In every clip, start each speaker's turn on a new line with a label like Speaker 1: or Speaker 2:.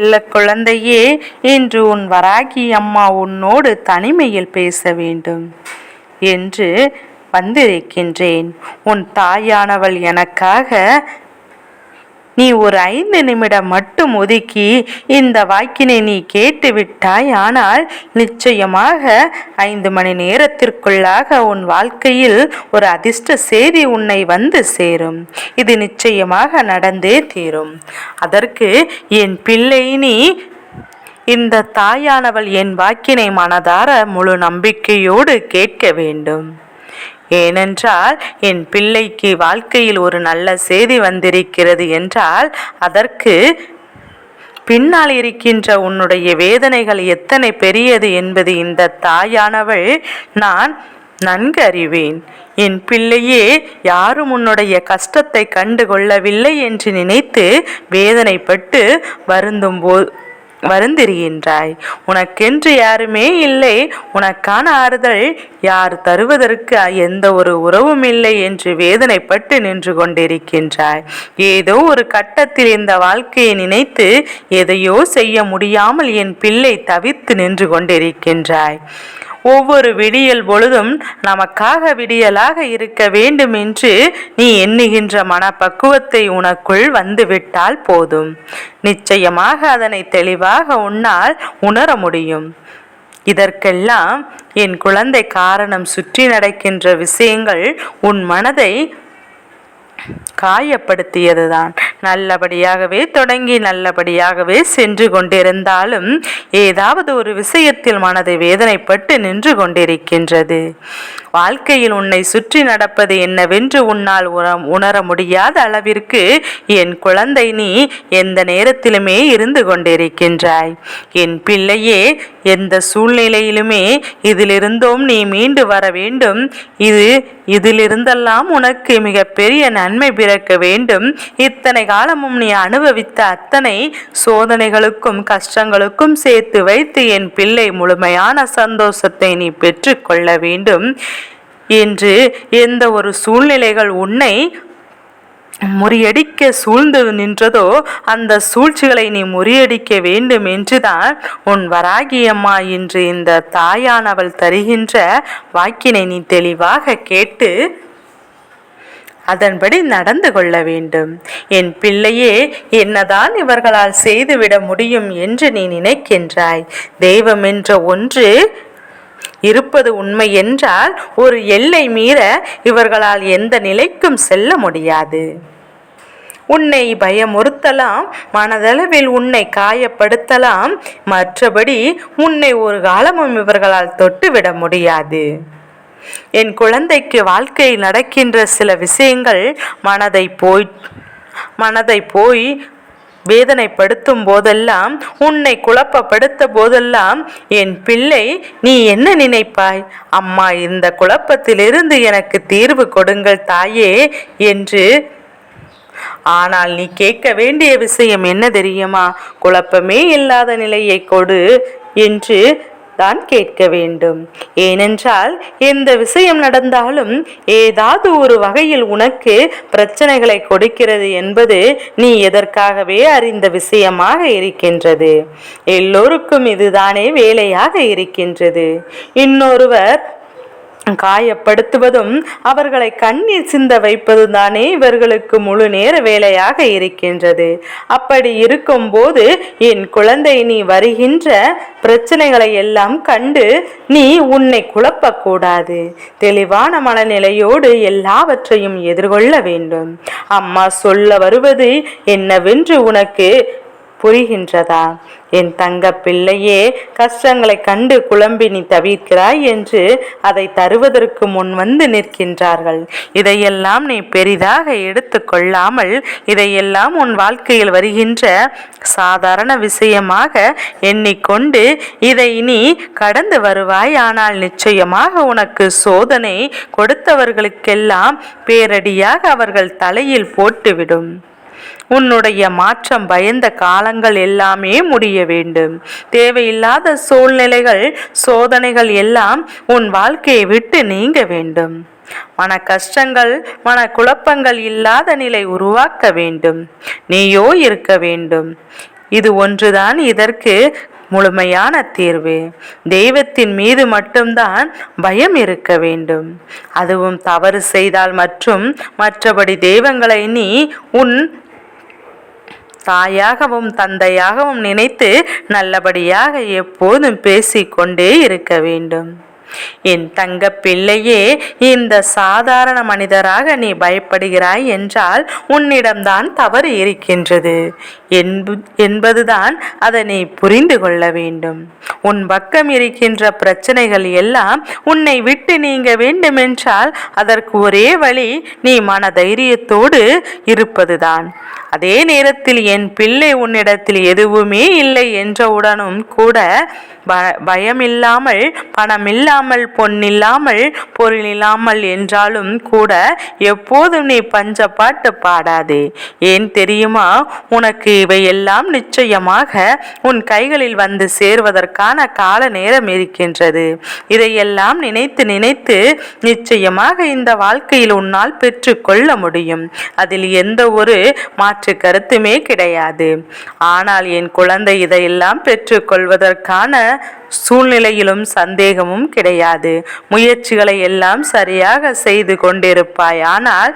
Speaker 1: செல்ல குழந்தையே இன்று உன் வராகி அம்மா உன்னோடு தனிமையில் பேச வேண்டும் என்று வந்திருக்கின்றேன். உன் தாயானவள் எனக்காக நீ ஒரு ஐந்து நிமிடம் மட்டும் ஒதுக்கி இந்த வாக்கினை நீ கேட்டுவிட்டாய். ஆனால் நிச்சயமாக ஐந்து மணி நேரத்திற்குள்ளாக உன் வாழ்க்கையில் ஒரு அதிர்ஷ்ட செய்தி உன்னை வந்து சேரும். இது நிச்சயமாக நடந்தே தீரும். அதற்கு என் பிள்ளை நீ இந்த தாயானவள் என் வாக்கினை மனதார முழு நம்பிக்கையோடு கேட்க வேண்டும். ஏனென்றால் என் பிள்ளைக்கு வாழ்க்கையில் ஒரு நல்ல செய்தி வந்திருக்கிறது என்றால் அதற்கு பின்னால் இருக்கின்ற உன்னுடைய வேதனைகள் எத்தனை பெரியது என்பது இந்த தாயானவள் நான் நன்கு அறிவேன் என் பிள்ளையே யாரும் உன்னுடைய கஷ்டத்தை கண்டு கொள்ளவில்லை என்று நினைத்து வேதனைப்பட்டு வருந்தும் போ வருந்திருக்கின்றாய். உனக்கென்று யாருமே இல்லை. உனக்கான ஆறுதல் யார் தருவதற்கு எந்த ஒரு உறவும் இல்லை என்று வேதனைப்பட்டு நின்று கொண்டிருக்கின்றாய். ஏதோ ஒரு கட்டத்தில் இந்த வாழ்க்கையை நினைத்து எதையோ செய்ய முடியாமல் என் பிள்ளை தவித்து நின்று கொண்டிருக்கின்றாய். ஒவ்வொரு விடியல் பொழுதும் நமக்காக விடியலாக இருக்க வேண்டும் என்று நீ எண்ணுகின்ற மனப்பக்குவத்தை உனக்குள் வந்துவிட்டால் போதும். நிச்சயமாக அதனை தெளிவாக உன்னால் உணர முடியும். இதற்கெல்லாம் என் குழந்தை காரணம் சுற்றி நடக்கின்ற விஷயங்கள் உன் மனதை காயப்படுத்தியதுதான். நல்லபடியாகவே தொடங்கி நல்லபடியாகவே சென்று கொண்டிருந்தாலும் ஏதாவது ஒரு விஷயத்தில் மனதை வேதனைப்பட்டு நின்று கொண்டிருக்கின்றது. வாழ்க்கையில் உன்னை சுற்றி நடப்பது என்னவென்று உன்னால் உணர முடியாத அளவிற்கு என் குழந்தை நீ எந்த நேரத்திலுமே இருந்து கொண்டிருக்கின்றாய். என் பிள்ளையே எந்த சூழ்நிலையிலுமே இதிலிருந்தோம் நீ மீண்டு வர வேண்டும். இது இதிலிருந்தெல்லாம் உனக்கு மிகப்பெரிய நன்மை பிறக்க வேண்டும். இத்தனை காலமும் நீ அனுபவித்த அத்தனை சோதனைகளுக்கும் கஷ்டங்களுக்கும் சேர்த்து வைத்து என் பிள்ளை முழுமையான சந்தோஷத்தை நீ பெற்றுக்கொள்ள வேண்டும். என்று எந்த ஒரு சூழ்நிலைகள் உன்னை முறியடிக்க சூழ்ந்து நின்றதோ அந்த சூழ்ச்சிகளை நீ முறியடிக்க வேண்டும் என்றுதான் உன் வராகியம்மா இன்று இந்த தாயானவள் தருகின்ற வாக்கினை நீ தெளிவாக கேட்டு அதன்படி நடந்து கொள்ள வேண்டும். என் பிள்ளையே என்னதான் இவர்களால் செய்துவிட முடியும் என்று நீ நினைக்கின்றாய். தெய்வம் என்ற ஒன்று இருப்பது உண்மை என்றால் ஒரு எல்லை மீற இவர்களால் எந்த நிலைக்கும் செல்ல முடியாது. உன்னை பயமுறுத்தலாம் மனதளவில் உன்னை காயப்படுத்தலாம். மற்றபடி உன்னை ஒரு காலமும் இவர்களால் தொட்டுவிட முடியாது. என் குழந்தைக்கு வாழ்க்கையில் நடக்கின்ற சில விஷயங்கள் மனதை போய் மனதை போய் வேதனைப்படுத்தும் போதெல்லாம் உன்னை குழப்பப்படுத்த போதெல்லாம் என் பிள்ளை நீ என்ன நினைப்பாய்? அம்மா இந்த குழப்பத்திலிருந்து எனக்கு தீர்வு கொடுங்கள் தாயே என்று. ஆனால் நீ கேட்க வேண்டிய விஷயம் என்ன தெரியுமா? குழப்பமே இல்லாத நிலையை கொடு என்று தான் கேட்க வேண்டும். ஏனென்றால் எந்த விஷயம் நடந்தாலும் ஏதாவது ஒரு வகையில் உனக்கு பிரச்சனைகளை கொடுக்கிறது என்பது நீ எதற்காகவே அறிந்த விஷயமாக இருக்கின்றது. எல்லோருக்கும் இதுதானே வேலையாக இருக்கின்றது. இன்னொருவர் காயப்படுத்துவதும் அவர்களை கண்ணீர் சிந்த வைப்பது தானே இவர்களுக்கு முழு நேர வேலையாக இருக்கின்றது. அப்படி இருக்கும்போது என் குழந்தை நீ வருகின்ற பிரச்சனைகளை எல்லாம் கண்டு நீ உன்னை குழப்பக்கூடாது. தெளிவான மனநிலையோடு எல்லாவற்றையும் எதிர்கொள்ள வேண்டும். அம்மா சொல்ல வருவது என்னவென்று உனக்கு புரிகின்றதா? என் தங்க பிள்ளையே கஷ்டங்களை கண்டு குழம்பி நீ தவிர்க்கிறாய் என்று அதை தருவதற்கு முன் வந்து நிற்கின்றார்கள். இதையெல்லாம் நீ பெரிதாக எடுத்து கொள்ளாமல் இதையெல்லாம் உன் வாழ்க்கையில் வருகின்ற சாதாரண விஷயமாக எண்ணிக்கொண்டு இதை நீ கடந்து வருவாய். ஆனால் நிச்சயமாக உனக்கு சோதனை கொடுத்தவர்களுக்கெல்லாம் பேரடியாக அவர்கள் தலையில் போட்டுவிடும். உன்னுடைய மாற்றம் பயந்த காலங்கள் எல்லாமே முடிய வேண்டும். தேவையில்லாத சூழ்நிலைகள் சோதனைகள் எல்லாம் உன் வாழ்க்கையை விட்டு நீங்க வேண்டும். மன கஷ்டங்கள் மன குழப்பங்கள் இல்லாத நிலை உருவாக்க வேண்டும். நீயோ இருக்க வேண்டும். இது ஒன்றுதான் இதற்கு முழுமையான தீர்வு. தெய்வத்தின் மீது மட்டும்தான் பயம் இருக்க வேண்டும். அதுவும் தவறு செய்தால் மற்றும் மற்றபடி தெய்வங்களை நீ உன் தாயாகவும் தந்தையாகவும் நினைத்து நல்லபடியாக எப்போதும் பேசிக்கொண்டே இருக்க வேண்டும். என் தங்க பிள்ளையே இந்த சாதாரண மனிதராக நீ பயப்படுகிறாய் என்றால் உன்னிடம்தான் தவறு இருக்கின்றது. என்பதுதான் அதை நீ புரிந்து கொள்ள வேண்டும். உன் பக்கம் இருக்கின்ற பிரச்சனைகள் எல்லாம் உன்னை விட்டு நீங்க வேண்டுமென்றால் அதற்கு ஒரே வழி நீ மன தைரியத்தோடு இருப்பதுதான். அதே நேரத்தில் என் பிள்ளை உன்னிடத்தில் எதுவுமே இல்லை என்றவுடனும் கூட ப பயமில்லாமல் பணமில்லாமல் பொன்னில்லாமல் பொருள் இல்லாமல் என்றாலும் கூட எப்போதும் நீ பஞ்ச பாட்டு பாடாதே. ஏன் தெரியுமா? உனக்கு இவையெல்லாம் நிச்சயமாக உன் கைகளில் வந்து சேர்வதற்கான கால நேரம் இருக்கின்றது. இதையெல்லாம் நினைத்து நினைத்து நிச்சயமாக இந்த வாழ்க்கையில் உன்னால் பெற்றுக்கொள்ள முடியும். அதில் எந்த ஒரு மாற்ற கருத்துமே கிடையாது. ஆனால் என் குழந்தை இதையெல்லாம் பெற்றுக்கொள்வதற்கான சூழ்நிலையிலும் சந்தேகமும் கிடையாது. முயற்சிகளை எல்லாம் சரியாக செய்து கொண்டிருப்பாய். ஆனால்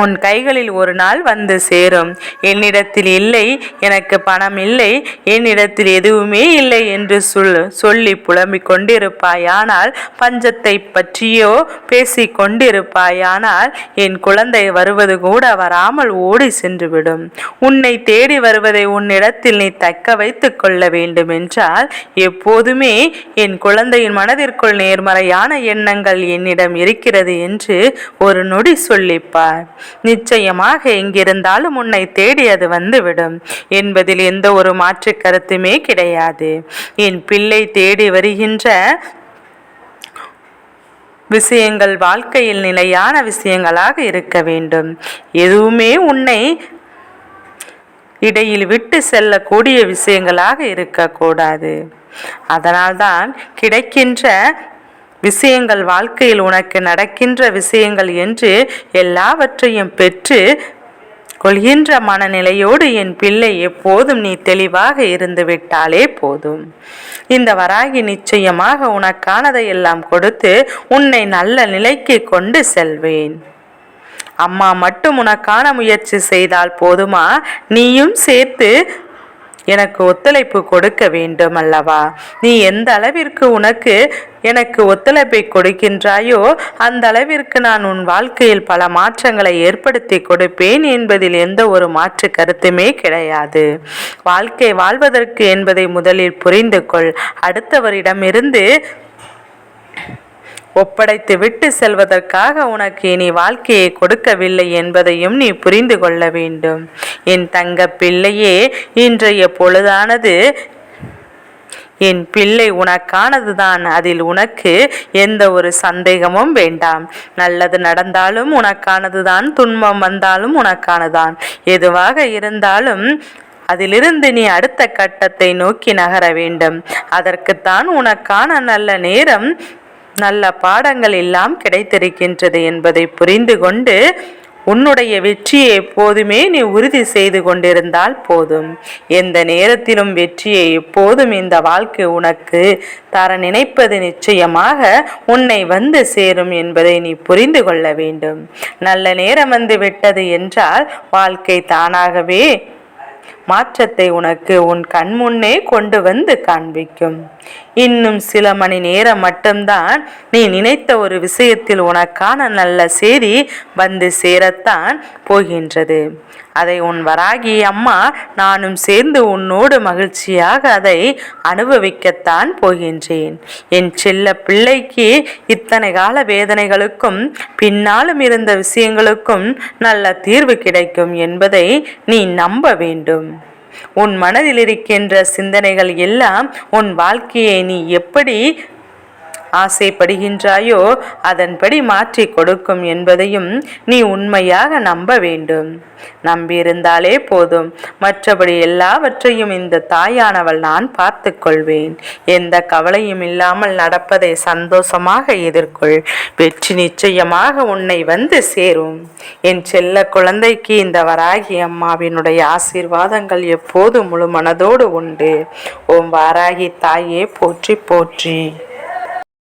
Speaker 1: உன் கைகளில் ஒரு நாள் வந்து சேரும். என்னிடத்தில் இல்லை எனக்கு பணம் இல்லை என்னிடத்தில் எதுவுமே இல்லை என்று சொல் சொல்லி புலம்பிக் கொண்டிருப்பாயானால் பஞ்சத்தை பற்றியோ பேசி கொண்டிருப்பாயானால் என் குழந்தை வருவது கூட வராமல் ஓடி சென்றுவிடும். உன்னை தேடி வருவதை உன்னிடத்தில் நீ தக்க வைத்துக் கொள்ள வேண்டும் என்றால் எப்போதுமே என் குழந்தையின் மனதிற்குள் நேர்மறையான எண்ணங்கள் என்னிடம் இருக்கிறது என்று ஒரு நொடி சொல்லிப்பார். நிச்சயமாக எங்கிருந்தாலும் உன்னை தேடி அது வந்துவிடும். என்பதில் எந்த ஒரு மாற்று கருத்துமே கிடையாது. என் பிள்ளை தேடி வருகின்ற விஷயங்கள் வாழ்க்கையில் நிலையான விஷயங்களாக இருக்க வேண்டும். எதுவுமே உன்னை இடையில் விட்டு செல்லக்கூடிய விஷயங்களாக இருக்கக்கூடாது. அதனால்தான் கிடைக்கின்ற விஷயங்கள் வாழ்க்கையில் உனக்கு நடக்கின்ற விஷயங்கள் என்று எல்லாவற்றையும் பெற்று கொள்கின்ற மனநிலையோடு என் பிள்ளை எப்போதும் நீ தெளிவாக இருந்து விட்டாலே போதும். இந்த வராகி நிச்சயமாக உனக்கானதை எல்லாம் கொடுத்து உன்னை நல்ல நிலைக்கு கொண்டு செல்வேன். அம்மா மட்டும் உனக்கான முயற்சி செய்தால் போதுமா? நீயும் சேர்த்து எனக்கு ஒத்துழைப்பு கொடுக்க வேண்டும் அல்லவா நீ எந்த அளவிற்கு உனக்கு எனக்கு ஒத்துழைப்பை கொடுக்கின்றாயோ அந்த அளவிற்கு நான் உன் வாழ்க்கையில் பல மாற்றங்களை ஏற்படுத்தி கொடுப்பேன் என்பதில் எந்த ஒரு மாற்று கருத்துமே கிடையாது. வாழ்க்கை வாழ்வதற்கு என்பதை முதலில் புரிந்து கொள் அடுத்தவரிடமிருந்து ஒப்படைத்து விட்டு செல்வதற்காக உனக்கு இனி வாழ்க்கையை கொடுக்கவில்லை என்பதையும் நீ புரிந்து கொள்ள வேண்டும். என் தங்க பிள்ளையே இன்றைய பொழுதானது. என் பிள்ளை உனக்கானதுதான். அதில் உனக்கு எந்த ஒரு சந்தேகமும் வேண்டாம். நல்லது நடந்தாலும் உனக்கானதுதான். துன்பம் வந்தாலும் உனக்கானதான். எதுவாக இருந்தாலும் அதிலிருந்து நீ அடுத்த கட்டத்தை நோக்கி நகர வேண்டும். அதற்குத்தான் உனக்கான நல்ல நேரம் நல்ல பாடங்கள் எல்லாம் கிடைத்திருக்கின்றது என்பதை புரிந்து கொண்டு உன்னுடைய வெற்றியை எப்போதுமே நீ உறுதி செய்து கொண்டிருந்தால் போதும். எந்த நேரத்திலும் வெற்றியை எப்போதும் இந்த வாழ்க்கை உனக்கு தர நினைப்பது நிச்சயமாக உன்னை வந்து சேரும் என்பதை நீ புரிந்து கொள்ள வேண்டும். நல்ல நேரம் வந்து விட்டது என்றால் வாழ்க்கை தானாகவே மாற்றத்தை உனக்கு உன் கண்முன்னே கொண்டு வந்து காண்பிக்கும். இன்னும் சில மணி நேரம் மட்டும்தான் நீ நினைத்த ஒரு விஷயத்தில் உனக்கான நல்ல செய்தி வந்து சேரத்தான் போகின்றது. அதை உன் வராகி அம்மா நானும் சேர்ந்து உன்னோடு மகிழ்ச்சியாக அதை அனுபவிக்கத்தான் போகின்றேன். என் செல்ல பிள்ளைக்கு இத்தனை கால வேதனைகளுக்கும் பின்னாலும் இருந்த விஷயங்களுக்கும் நல்ல தீர்வு கிடைக்கும் என்பதை நீ நம்ப வேண்டும். உன் மனதில் இருக்கின்ற சிந்தனைகள் எல்லாம் உன் வாழ்க்கையை நீ எப்படி ஆசைப்படுகின்றாயோ அதன்படி மாற்றி கொடுக்கும் என்பதையும் நீ உண்மையாக நம்ப வேண்டும். நம்பியிருந்தாலே போதும். மற்றபடி எல்லாவற்றையும் இந்த தாயானவள் நான் பார்த்து கொள்வேன். எந்த கவலையும் இல்லாமல் நடப்பதை சந்தோஷமாக எதிர்கொள். வெற்றி நிச்சயமாக உன்னை வந்து சேரும். என் செல்ல குழந்தைக்கு இந்த வராகி அம்மாவினுடைய ஆசீர்வாதங்கள் எப்போது முழு மனதோடு உண்டு. ஓம் வாராகி தாயே போற்றி போற்றி.